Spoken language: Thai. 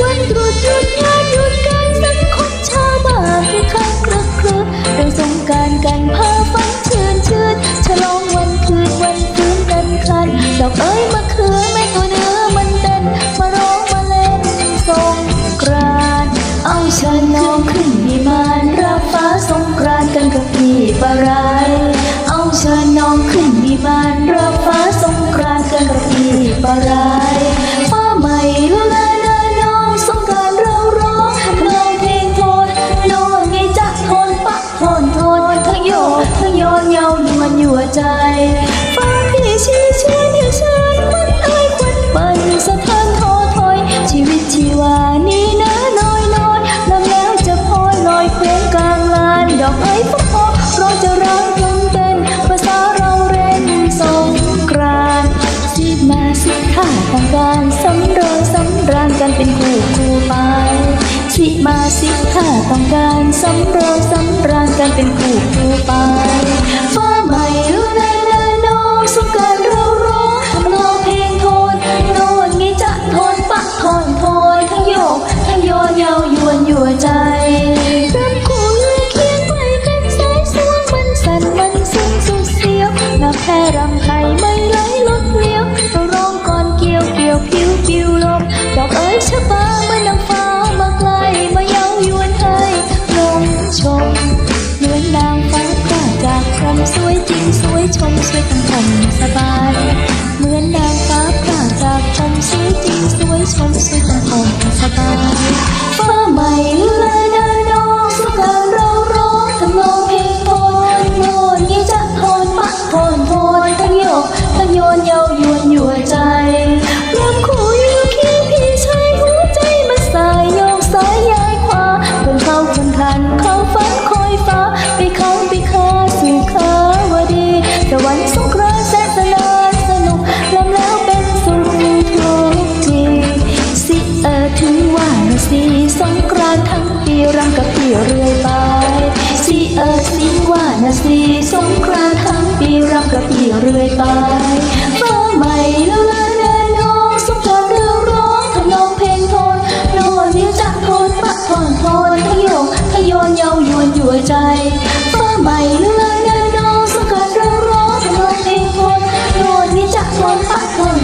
วันหยุษหยุดงานหยุดการสังคมชาวบ้านให้คักครักคเราสงการกันพาฝันชื่นชื่ฉลองวันคืนวันฟื้นันคันดอกเอ้ยมะเขือแม่ตัวเนื้อมันเต้นมาร้องมาเล่นสงกรานเอาชาน้องขึ้นวิมานรับฟ้าสงกรานกันกับพี่ปรายเอาชานองขึ้นวิมานรัฟาสงกรานกันกับพี่ปราย ต้องการสำเริงสำราญกันเป็นคู่คู่ไปฟ้าใหม่รู้นานาน้องสงกรารเราร้องทำนองเพลงโทนโน่นไงจะโทนปะโทนโทนทั้งโยกทั้งโยนเยาวยวนยัวใจรำคู่ยืนเคียงไว้กันสายสวงมันสั่นมันซึ้งสุดเสียวนับแค่รำไทยไม่ไหลลดเลี้ยวเราร้องก่อนเกี่ยวเกี่ยวผิวผิวลมดอกเอ๋ยชะบาเมื่อนางฟ้า คนเยาวยวนยั่วใจรำคู่อยู่เคียงพี่ชายหัวใจมันสายโยกสายย้ายขวาคนเข้าคนทันเข้าฝันคอยฟ้าไปเขาไปคาสู่ขาวดีสวรรค์สงกรานต์แสนสนานสนุกลำแล้วเป็นสุขทุกทีสิเออถือว่านสิสงกรานต์ทั้งปีรำกับพี่เรื่อยไปสิ เออสิว่านะสิสงกรานต์ทั้งปีรำกับพี่เรื่อยไปฟ้าใหม่ละลานาน้องสงกรานต์เรื่องร้องทำนองเพลงโทนโน่นนิ้วจักโทนปะโทนโทนทะโยกทะโยนเยาวยวนยั่วใจฟ้าใหม่ละลานาน้องสงกรานต์เรื่องร้องทำนองเพลงโทนโน่นนิ้วจักโทนปะทนโทน